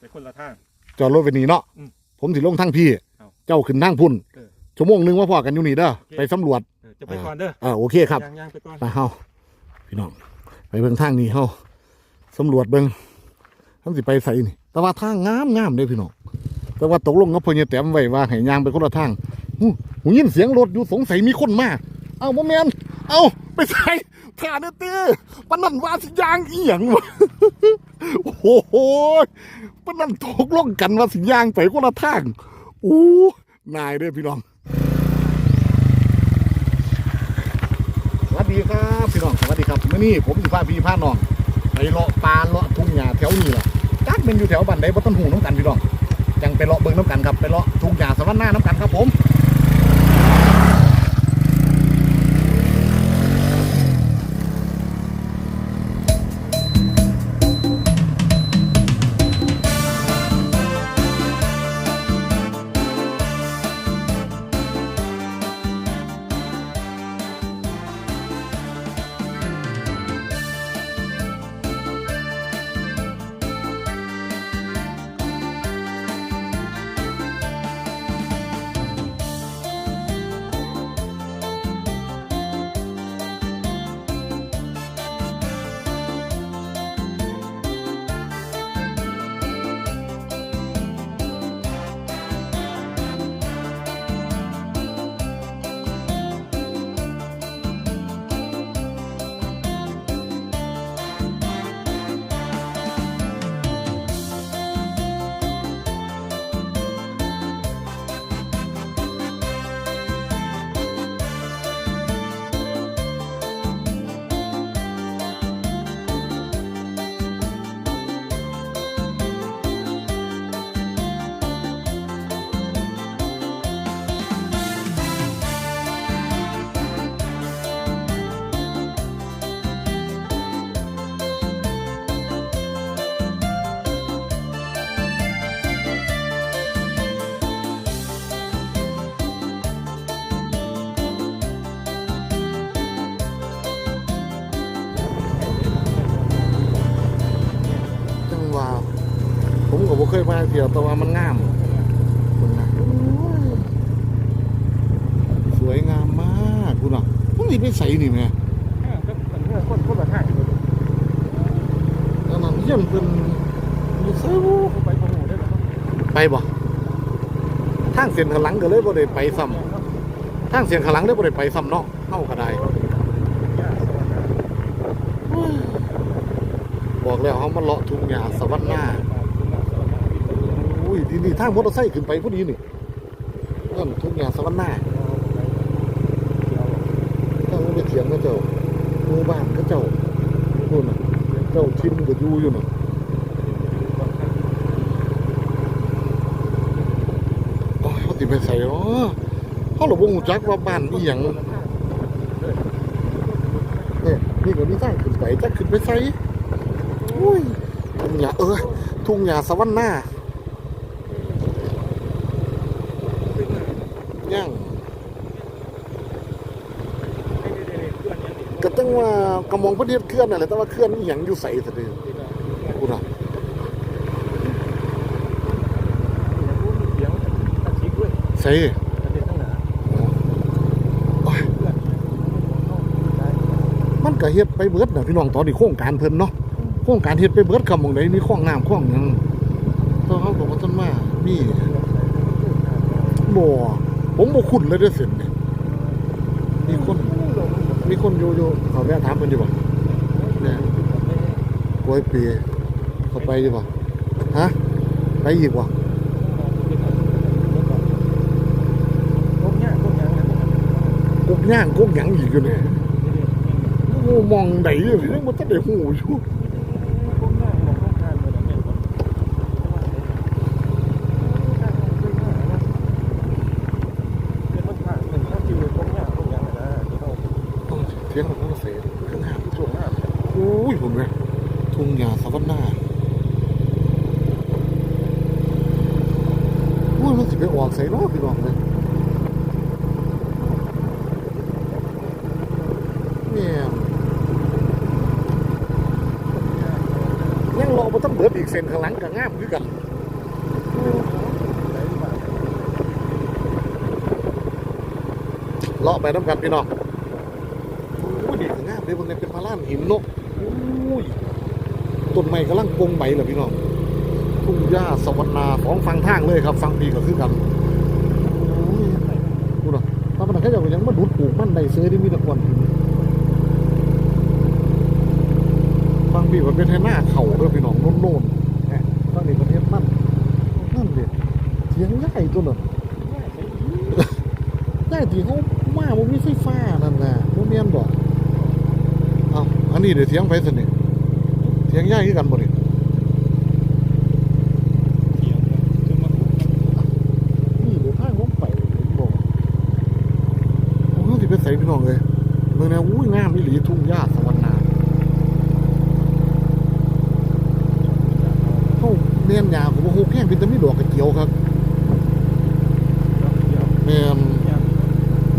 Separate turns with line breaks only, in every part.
ไปคนละทาง
จอดรถไปนี่เนาะ
อืม
ผมสิลงทางพี่
เอา
เจ้าขึ้นทางพุ่น
เออ
ชั่วโมงหนึงว่าพอกันอยู่นี่เด้อ
โอเค
ไปสำรวจ
เออจะไปก่อนเด้อ
อ่าโอเคครับ
ย่างย่างไปก่อน
ไปเฮาพี่น้อง ไปเบิ่งทางนี้เฮาสำรวจเบิ่งทำสิไปใส่นี่ แต่ว่าทางงามงามเด้พี่น้องแต่ว่าตกลงกับพ่อใหญ่แต้มไว้ว่าให้ย่างไปคนละทางหูหูยินเสียงรถอยู่สงสัยมีคนมา เอ้าบ่แม่นเอ้าไปใส่ท่าเด้อเต้ปานนั้นว่าสิย่างอีหยังวะ โอ้โหปานนั้นตกลงกันว่าสิย่างไปคนละทางอู้นายเด้อพี่น้อง สวัสดีครับพี่น้อง สวัสดีครับมื่อนี้ผมอยู่พาพี่พาน้องไปเลาะปลาเลาะทุ่งหญ้าแถวนี้แหละจักเป็นอยู่แถวบ้านใดบ่ต้นหูน้ำกันพี่น้องยังไปเลาะเบิ่งน้ำกันครับ ไปเลาะทุ่งหญ้าสวรรค์หน้าน้ำกันครับผม เคยมาเที่ยวแต่ว่ามันงามเบิ่งนะสวยงามมากคุณน่ะมันสิไปใส่นี่แม่
เออก็มันเมื่อคนคนละทางอยู่
อันนั้นเฮียนเพิ่นอยู่ไสบ่
เขาไปประมูได้แล้ว
ไปบ่ทางเส้นข้างหลังก็เลยบ่ได้ไปซ้ำทางเส้นข้างหลังเลยบ่ได้ไปซ้ำเนาะเฮาก็ได้บอกแล้วเขามาเลาะทุ่งหญ้าสวรรค์หน้า อุ้ยที่นี่ทางมอเตอร์ไซค์ขึ้นไปพอดีนี่นั่นทุ่งหญ้าสวรรค์หน้าถ้ามันไปเถียงนะเจ้าหมู่บ้านก็เจ้านู่นน่ะเจ้าทิมก็อยู่อยู่น่ะโอ้ยเขาติไปใส่เนาะเขาหลบวงจักว่าบ้านอีหยังเนี่ยนี่ก็มีทางขึ้นไปจักขึ้นไปใส่อุ้ยทุ่งหญ้าเออทุ่งหญ้าสวรรค์หน้าย่างก็ต้องว่า กระมองพระเดียดเคลื่อนอะไรแต่ว่าเคลื่อนอหย่างอยู่ใส่ซะเด้อกูน่ะ
เสียงตัดชิกด้วย
ใส่
ประเด็นตั้งหนา
โอ้ยมันก็เฮ็ดไปเบิดน่ะพี่น้องตอนนี้โครงการเพิ่นเนาะโครงการเฮ็ดไปเบิดคำหมองใดมีคลองน้ำคลองหยังตอนเขาบอกว่าต้นมามีบ่ผมบ่คุ้นเลยเด้อเส้นนี่มีคน มีคนอยู่อยู่เขาแม่ถามมันอยู่บ่เนี่ยกล้วยปีเขาไปอยู่บ่ฮะไปอีกบ่
พวกเนี้ยพวกเนี้ย
กุกย่างกุกหยังอีกอยู่เนี่ยโอ้มองไหนเลยยังบ่ทันได้หูอยู่
ทุ่งหญ้าเข
กหน้า
ว่า
มันสิไปออกใส่รอบพี่องเลยเนี่ยยังรอมาต้องเบิดอีกเซนข้างหลังกับง่ามด้วยกันเลาะไปน้ำกันพี่น้องอู้ดีถึงง่ามเลยบนนี้เป็นพาร่านหินนกอู้ย ต้นไม้กำลังปงใบเหรอพี่น้องทุ่งหญ้าสวรรณาของฟังทางเลยครับ ฟังปีก็คือกันดูนะตอนนั้นเขาจะยังมาดูดปลูกมันในเสื้อที่มีตะกอนฟังปีมันเป็นให้หน้าเข่าเด้อพี่น้องโน่นๆเนี่ยฟังนี่ประเทศมันนั่นเด็ดเสียงใหญ่ตัวนั้นได้ที่เขามาบ่มีไฟฟ้านั่นน่ะบ่แม่นบ่เอ้าอันนี้เดี๋ยวเถียงไผซั่นนี่เถี ยงย่ายคือกันบ่นี่
เถียงกันจนมาปลูกกัน
นี่เดี๋ยวทางลงไปเห็นบ่โอ้สิไปใส่พี่น้องเอ้ยเมืองแนวอุ้ยงามอีหลีทุ่งหญ้าสวรรณาเฮาแม่นหญ้าก็บ่ฮู้แพงเป็นแต่มีดอกกระเจียวครับ
แล้วเดี๋ยว
แม่น
ยาม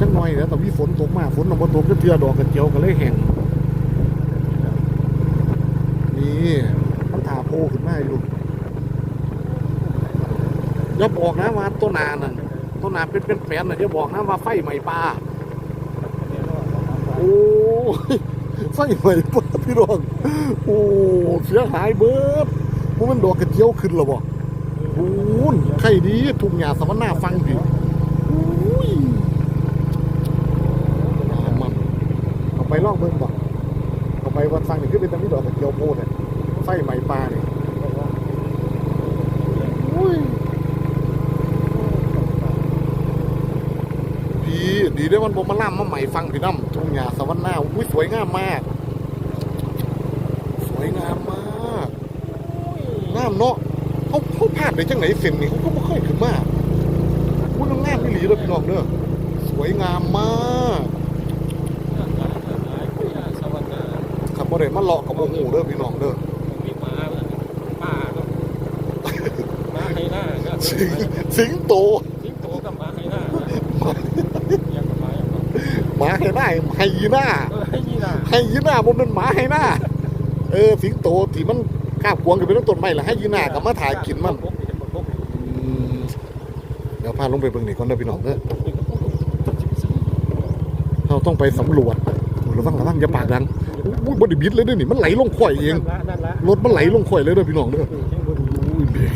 จังหน่อยแล้วแต่มีฝนตกมาฝนน่ะบ่ตกก็เทื่อดอกกระเจียวก็เลยแห้ง นี่มันถาโพขึ้นมาอยู่อย่าบอกนะว่าต้นนานั่นต้นนาเป็นเป็นแฝนนะอย่าบอกนะว่าไฟไหม้ป่าโอ้ไฟไหม้ป่าพี่รองโอ้เสียหายเบิดพวกมันดอกกระเจียวขึ้นแล้วบ่โอ้ยใครดีทุ่งหญ้าสวรรณาฟังดิโอ้ยอ่มันเอาไปลอกเบิ่งบ่เอาไปวันฟังนี่คือเป็นตำนี้ดอกกระเจียวโพดเนี่ย ไฟไหม้ปลาเนี่ยอุ้ยดีดีได้มันบ่มาล่ำมาใหม่ฟังพี่น้ำทุ่งหญ้าสวรรค์หน้าอุ้ยสวยงามมาก สวยงามมากงามเนาะเขาเขาพลาดได้จังไหนเส้นนี่เขาก็ไม่เคยขึ้นมาอุ้ยมันงามไม่หลีเลยพี่น้องเด้อสวยงามมาก
สวรรค์นา
ขับบ่ได้มาเลาะกับโมหูเด้อพี่น้องเด้อ
มีหมาป่าก็หมาไฮหน้าก็
สิงสิงโต
สิงโตกับหมาไฮหน้ายังกับหมาอย่างก็
หมาให้หน้าไฮยีน่า
เออให้ยี่น่า
ไฮยีน่าบ่แมันหมาให้หน้าเออสิงโตที่มันคาบกวงกันเป็นต้นไม้ล่ะไฮยีน่าก็มาถ่ายกินมันอืมเดี๋ยวพาลงไปเบิ่งนี่ก่อนเด้อพี่น้องเด้อเราต้องไปสำรวจระวังระวังอย่าปากดังอุ้ยบ่ได้บิดเลยเด้อนี่มันไหลลงข่อยเอง
นั่นละนั่นละ
รถมันไหลลงข่อยเลยเด้อพี่น้องเด้อ
เช่นบน
อุ้ยเบรก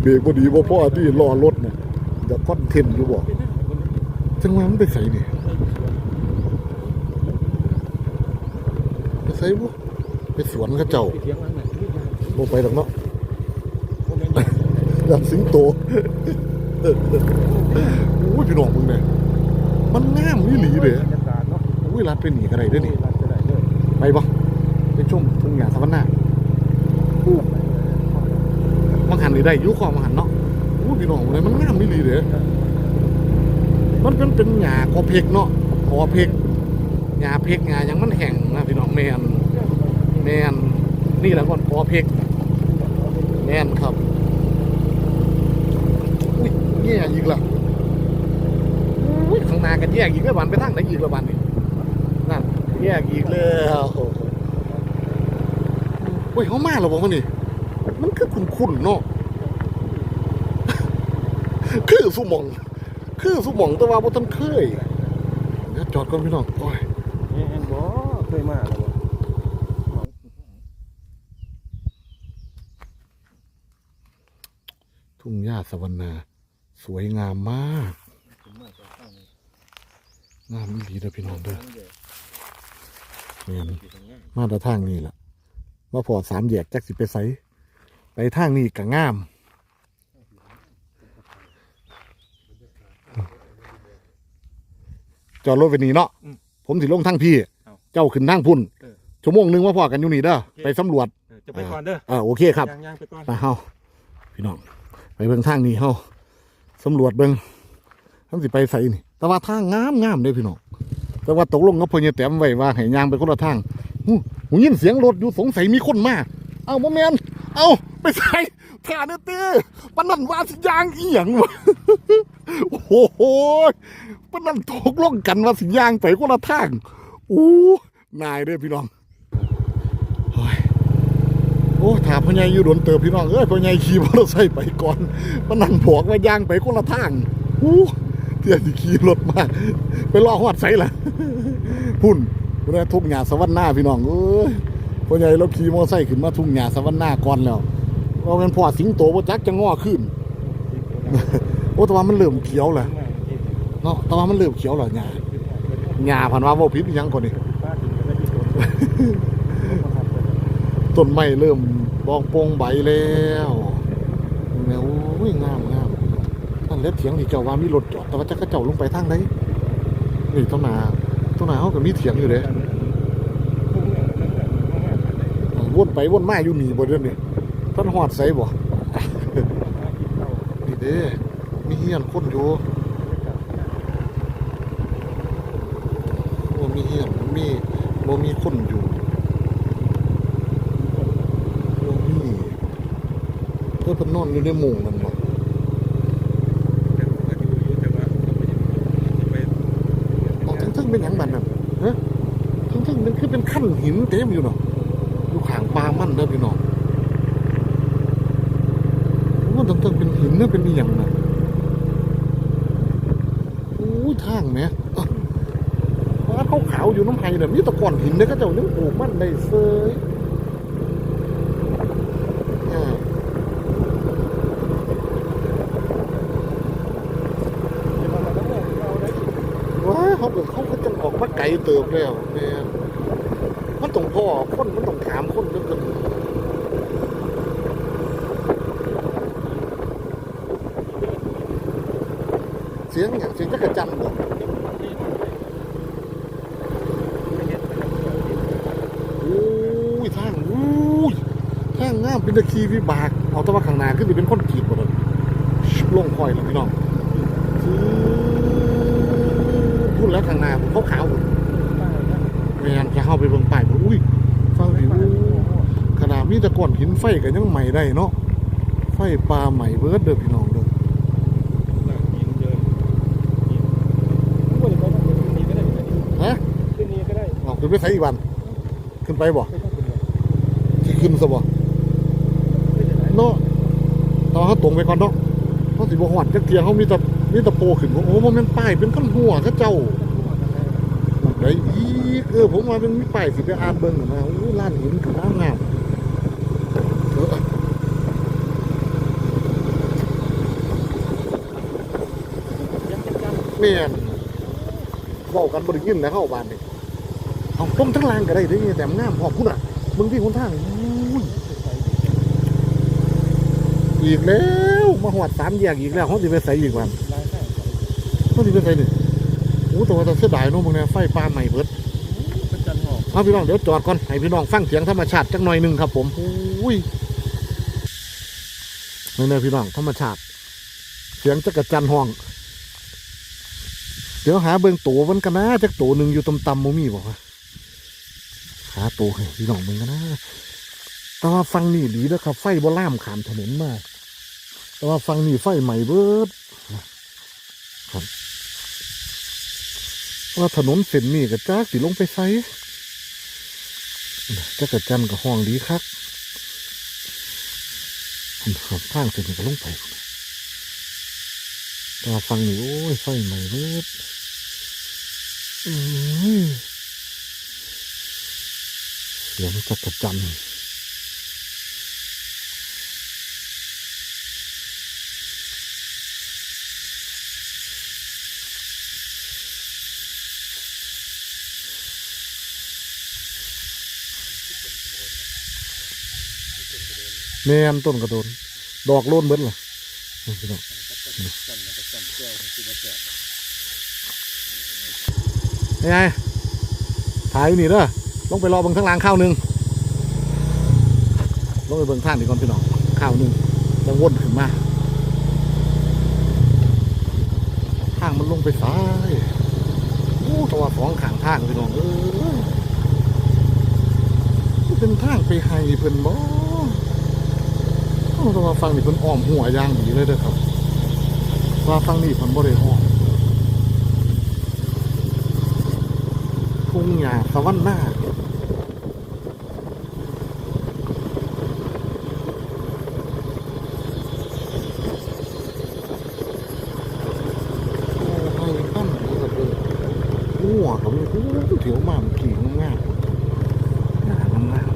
เบ
รกบ่ดีบ่พอที่รอรถน่ะเดี๋ยวคอนเทนต์อยู่บ่จังหวะมันไปใส่นี่ไปใส่บ่ไปสวนเขาเจ้า
เถียงมันน่ะ
บ่ไปดอกเนาะ
โมเมนต์
ดันสิงโตอุ้ยพี่น้องมึงเนี่ยมันงามอีหลีเด้
บรรยากาศเนาะ
อุ้ยรัดเป็นหนีกันได้เด้อนี่
รัดจะได้เลย
ไปบ่ไปชมทุ่งหญ้าสวรรค์หน้า มังหันนี่ได้ยู่ความมังหันเนาะอุ้ยพี่น้องเนี่ยมันงามอีหลีเด้มันเป็นเป็นหญ้าคอเพกเนาะคอเพกหญ้าเพกหญ้ายังมันแห้งนะพี่น้องแมนแมนนี่แหละก่อนคอเพกแมนครับอุ้ยแย่อีกและอุ้ยข้างหน้ากันแยกอีกแล้วบันไปทางไหนอีกแล้วบันนี่นั่นแยกอีกแล้วอุ้ยเขามาแล้วบอกว่านี่ มันคือคุ้นๆเนาะคือสุหมอง คือสุหมองแต่ว่าบ่ทันเคยเดี๋ยวจอดก่อนพี่น้องโอ้ย
เห็นบ่เคยมาแล้วบ่
ทุ่งหญ้าสวรรณาสวยงามมากงามอีหลีเด้อพี่น้องเด้อแม่นมาแต่ทางนี้ล่ะว่าพอสามแยกจักสิไปไส ไปทางนี้ก็งาม จอดรถไปนี่เนาะผมสิลงทางพี่เจ้าขึ้นทางพุ่นชั่วโมงหนึงว่าพอกันอยู่นี่เด้อไปสำรวจ
จะไปก่อนเด้อ
อ่าโอเคครับ
ย่างๆไปก่อน
ไปเฮาพี่น้องไปเบิ่งทางนี้เฮาสำรวจเบิ่งทำสิไปใส่นี่แต่ว่าทางงามงามเด้พี่น้องแต่ว่าตกลงกับพ่อใหญ่แต้มไว้ว่าให้ย่างไปคนละทางหูหูยินเสียงรถอยู่สงสัยมีคนมาเอาบ่แม่นเอา ไปใส่ท่าเนื้อตื้อปนันว่าสิยางเอียงวะโอ้โหปนันตกลงกันว่าสิยางไปคนละทางอู้นายเด้อพี่น้องโอ้ยโอ้ถามพ่อใหญ่อยู่โดนเติบพี่น้องเอ้ยพ่อใหญ่ขี่มอเตอร์ไซค์ไปก่อนมันนั่นบอกว่าย่างไปคนละทางอู้เที่ยสิขี่รถมาไปรอหอดไสล่ะพุ่นพุ่นทุ่งหญ้าสวรรค์หน้าพี่น้องเอ้ยพ่อใหญ่เราขี่มอไซค์ขึ้นมาทุ่งหญ้าสวรรค์หน้าก่อนแล้ว ว่าเป็นพ่อสิงโตบ่จักจะง้อขึ้นโอ้แต่ว่ามันเริ่มเขียวแหละเนาะแต่ว่ามันเริ่มเขียวแล้วหญ้าหญ้าพันว่าบ่ผิดอีหยังก่อนนี่ต้นไม้เริ่มบองโปงใบแล้วแมวโอ้ยงามงามนั่นเล็บเถียงที่เจ้าว่ามีรถจอดแต่ว่าจะกระเจ้าลงไปทางไหนนี่ต้นนาต้นนาเขาก็มีเถียงอยู่เด้วนไปวนมาอยู่นี่บ่เดี๋ยวนี้ ท่านหอดใส่บ่นี่เด้มีเฮียนคนอยู่บ่มีเฮียนมีบ่มีคนอยู่บ่มีเพิ่นนนอนอยู่ในหมู่นั่นบ่เอาทั้งๆเป็นหยังบัดนั้นฮะทั้งๆมันคือเป็นขั้นหินเต็มอยู่เนาะอยู่ข้างปลามันเด้อพี่น้อง ว่าทั้องเป็นหินเด้อเป็นอีหยังนะโอ้ทางแหมอะฟ้าขาวอยู่น้ำไผน่ะมีตะกอนหินเด้อเขาเจ้ายังปลูกมันได้เซยเขาเขาก็จะออกมาไกลเติบแล้วแม่นมันต้องพ่อคนมันต้องถามคนเรื่องกัน สียงอย่างเสียงจักรจันทร์บอกโอ้ยทางอู้ยทางงามเป็นตะคีวิบาก เอาตัวาข้างหน้าขึ้นไปเป็นคนกีดหมดเลยลงคอยแล้วพี่น้องพูดแล้วข้างหน้าผมขาวๆแมนจะเข้าไปเบิ่งป้ายบ่อุ้ยฟังดิอู้ขนาดมีต่ก้อนหินไฟก็ยังใหม่ได้เนาะไฟปลาใหม่เบิร์ดเด้อพี่น้องเด้อฮะออกขึ้น ไปไสอีกวัน ขึ้นไปบ่ขึ้นซะบ่เนาะตอนเขาตรงไปก่อนเนาะเขาสิบ่ฮอดจักเทียเขามีแต่มีแต่โปขึ้นบ่โอ้บ่แม่นป้ายเป็นขั้นหัวเขาเจ้าไอ้อีกเออผมว่ามันมีป้ายสิไปอ่านเบิ่งน่ะนะโอ้ร้านหินก็งามงามเออแม่นเว้ากันบ่ได้ยินนะเข้าบ้านนี่ เอาต้มทั้งลางก็ได้เด้แต่มันงามพอมพุ่นน่ะมึงที่คนทางอุ้ยอีกแล้วมาหอดสามแยกอีกแล้วเขาสิไปใส่อีกวันเขาสิไปใส่นี่งโอ้แต่ว่าจะเสียดายเนาะมึงเนี่ยไฟปลาใหม่เบิดเอาพี่น้องเดี๋ยวจอดก่อนให้พี่น้องฟังเสียงธรรมชาติจักหน่อยหนึ่งครับผมอุ้ยนี่นะพี่น้องธรรมชาติ เสียงจักรจันทร์ห้อง เดี๋ยวหาเบิ่งตัวมันกันนะจักตัวหนึ่งอยู่ตำตำๆบ่มีบอกว่า หาตัวให้พี่น้องเบิ่งกันนะแต่ว่าฟังนี่ดีแล้วครับ ไฟบ่ล่ามขามถนนมากแต่ว่าฟังนี่ไฟใหม่เบิดครับเพราะว่าถนนเส้นนี่ก็จ้าสิลงไปไซจักรจันกับห้องดีคักผมขับข้างเสร็จก็ลงไปพุ่นน่ะตาฟังนี่โอ้ยไฟใหม่เบิดอือ เสียงจักรจันทร์แม่นต้นกระโดนดอกโลนเบิดล่ะพี่น้องยังไงถ่ายอยู่นี่เด้อ ลงไปรอเบิ่งข้างลางข้าวหนึงลงไปเบิ่งท่านดีก่อนพี่น้องข้าวหนึงจะวนขึ้นมาทางมันลงไปซ้ายโอ้ตัวสองขางทางพี่น้องเออเป็นทางไปให้เพิ่นบ่ต้องมาฟังนี่เพิ่นอ้อมหัวย่างดีเลยเด้อครับว่าฟังนี่เพิ่นบ่ได้อ้อมทุ่งหญ้าสวรรค์หน้า อกับโอ้โหเถียวมามันขี่ง่ายๆหนามาก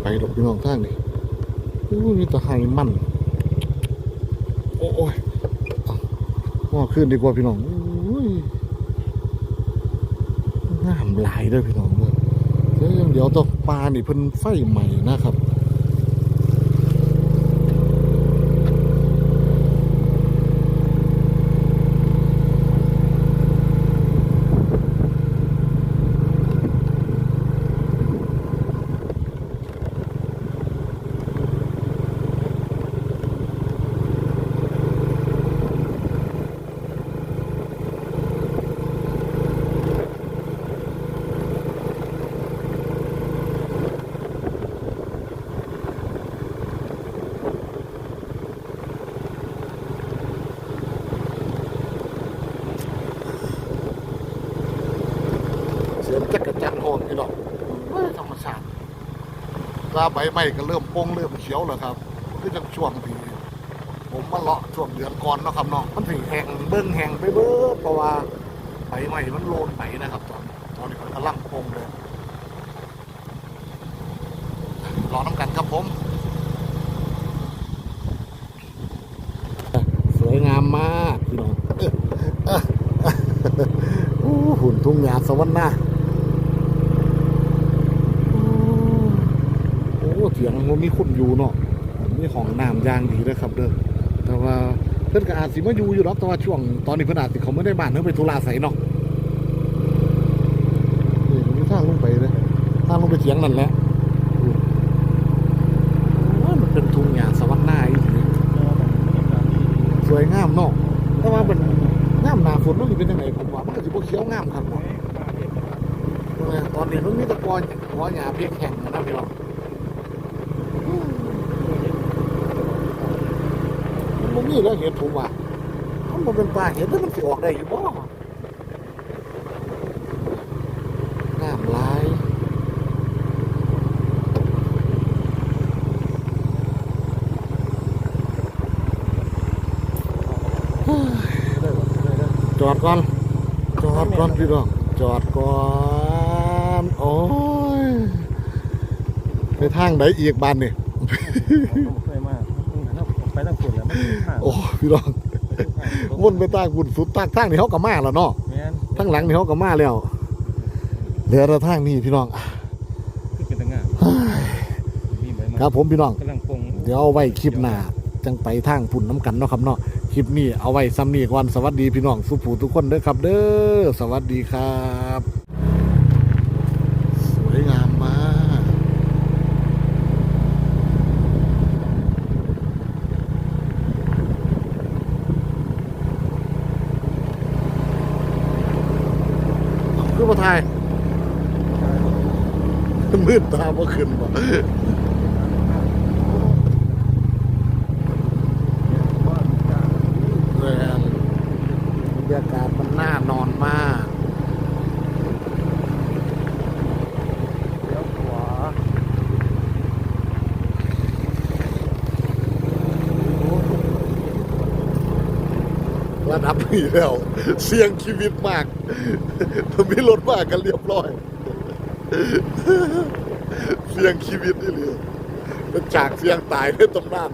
ไปหลบพี่น้องทางนี่อู้มีแตะไห้มัน โอ้ยเอา ว่อขึ้นดีกว่าพี่น้องอุ้ยงามหลายด้วยพี่น้องเด้อเดี๋ยวเดี๋ยวต่อปลานี่เพิ่นไฟใหม่นะครับ เสียงจักรจันทร์โหนพี่น้องเอ้ยธรรมชาติ ตาใบไม้ก็เริ่มโป่งเริ่มเขียวแล้วครับคือจังช่วงที่ผมมาเลาะช่วงเดือนก่อนเนาะครับเนาะมันถึงแห้งเบิ้งแห้งไปเบิดเพราะว่าใบไม้มันโลนไปนะครับ ตอนตอนนี้มันกำลังโป่งเลยรอน้ำกันครับผมสวยงามมากพี่น้องหุ่นทุ่งหญ้าสวรรค์นาโอ้เถียง มันมีคนอยู่เนาะมีห้องน้ำยางดีเลยครับเด้อแต่ว่าเพิ่นก็อาจสิมาอยู่อยู่หรอกแต่ว่าช่วงตอนนี้เพิ่นอาจสิเขาไม่ได้บ้านเพิ่นไปธุระใส่เนาะนี่มีทางลงไปเลยทางลงไปเถียงนั่นแหละอู้โอ้ยมันเป็นทุ่งหญ้าสวรรค์นาอีกสวยงามเนาะแต่ว่าเป็นงามหนาฝนมันสิเป็นยังไงผมว่ามันก็สิบ่เขียวงามครับตอนนี้มันมีตะกอนหัวหญ้าเพียงแข็งนะพี่น้อง มันบ่มีแล้วเห็ดผมว่ามันบ่เป็นปลาเห็ดแต่มันสิออกได้อยู่บ่งามหลายจอดก่อน จอดก่อนพี่น้องจอดก่อน โอ้ย ไปทางไหนอีกบ้านนี่
เคยมากไปตั้งฝุ่นแล้วมันห่าง
โอ้พี่น้องวนไปทางคุณสุดทางทางนี่เขาก็มาแล้วเนาะ
แม่น
ทางหลังนี่เขาก็มาแล้วเหลือแต่ทางนี้พี่น้อง
คือเป็นต่างงานมีใบไม้
ครับผมพี่น้อง
กำลังปง
เดี๋ยวเอาไว้คลิปหน้าจังไปทางปุ่นน้ำกันเนาะครับเนาะคลิปนี้เอาไว้ซ้ำนี้ก่อนสวัสดีพี่น้องสุผูทุกคนเด้อครับ เด้อสวัสดีครับ สวยงามมากเอาคือมาถ่าย มืดตาเมื่อคืนบ่แรงบรรยากาศมันน่านอนมาก
เลี้ยวขวา
ระดับนี้แล้ว เสี่ยงชีวิตมากถ้ามีรถมากกันเรียบร้อย เสี่ยงชีวิตนี่เลยเป็นฉากเสี่ยงตายในตำนาน